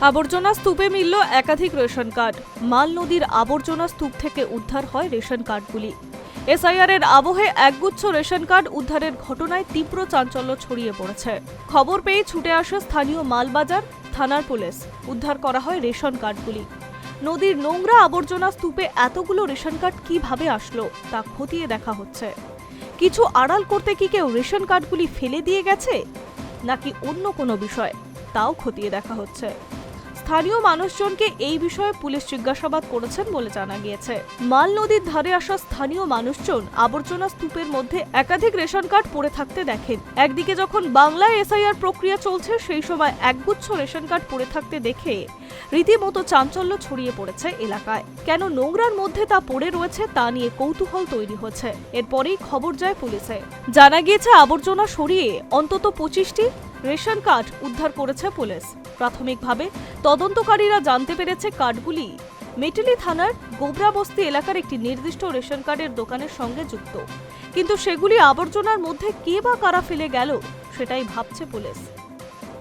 আবর্জনা স্তূপে মিলল একাধিক রেশন কার্ড। মাল নদীর আবর্জনা স্তূপ থেকে উদ্ধার হয় রেশন কার্ডগুলি। এসআইআর এর আবহে একগুচ্ছ রেশন কার্ড উদ্ধারের ঘটনায় তীব্র চাঞ্চল্য ছড়িয়ে পড়েছে। খবর পেয়ে ছুটে আসে স্থানীয় মালবাজার, থানার পুলিশ। উদ্ধার করা হয় রেশন কার্ডগুলি। নদীর নোংরা আবর্জনা স্তূপে এতগুলো রেশন কার্ড কীভাবে আসলো তা খতিয়ে দেখা হচ্ছে। কিছু আড়াল করতে কি কেউ রেশন কার্ডগুলি ফেলে দিয়ে গেছে? নাকি অন্য কোনো বিষয়? তাও খতিয়ে দেখা হচ্ছে। স্থানীয় মানুষজনকে এই বিষয়ে পুলিশ জিজ্ঞাসাবাদ করেছেন বলে জানা গিয়েছে। মাল নদীর ধারে আসা স্থানীয় মানুষজন আবর্জনা স্তূপের মধ্যে একাধিক রেশন কার্ড পড়ে থাকতে দেখেন। একদিকে যখন বাংলায় এসআইআর প্রক্রিয়া চলছে, সেই সময় একগুচ্ছ রেশন কার্ড পড়ে থাকতে দেখে রীতিমতো চাঞ্চল্য ছড়িয়ে পড়েছে এলাকায়। কেন নোংরার মধ্যে তা পড়ে রয়েছে, তা নিয়ে কৌতূহল তৈরি হচ্ছে। এরপরেই খবর যায় পুলিশে। জানা গিয়েছে, আবর্জনা সরিয়ে অন্তত পঁচিশটি রেশন কার্ড উদ্ধার করেছে পুলিশ। প্রাথমিকভাবে তদন্তকারীরা জানতে পেরেছে কার্ডগুলি মেটেলি থানার গোবরাবস্তি এলাকার একটি নির্দিষ্ট রেশন কার্ডের দোকানের সঙ্গে যুক্ত। কিন্তু সেগুলি আবর্জনার মধ্যে কে বা কারা ফেলে গেল সেটাই ভাবছে পুলিশ।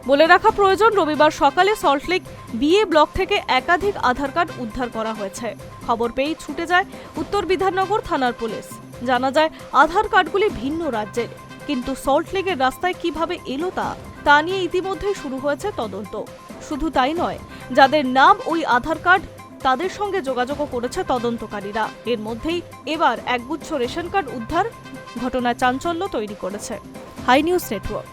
বলে রাখা প্রয়োজন রবিবার সকালে সল্টলেক বিএ ব্লক থেকে একাধিক আধার কার্ড উদ্ধার করা হয়েছে। খবর পেয়েই ছুটে যায় উত্তর বিধাননগর থানার পুলিশ। জানা যায়, আধার কার্ডগুলি ভিন্ন রাজ্যের। কিন্তু সল্টলেকের রাস্তায় কীভাবে এলো তা তা নিয়ে ইতিমধ্যেই শুরু হয়েছে তদন্ত। শুধু তাই নয়, যাদের নাম ওই আধার কার্ড, তাদের সঙ্গে যোগাযোগও করেছে তদন্তকারীরা। এর মধ্যেই এবার একগুচ্ছ রেশন কার্ড উদ্ধার ঘটনা চাঞ্চল্য তৈরি করেছে। High news network.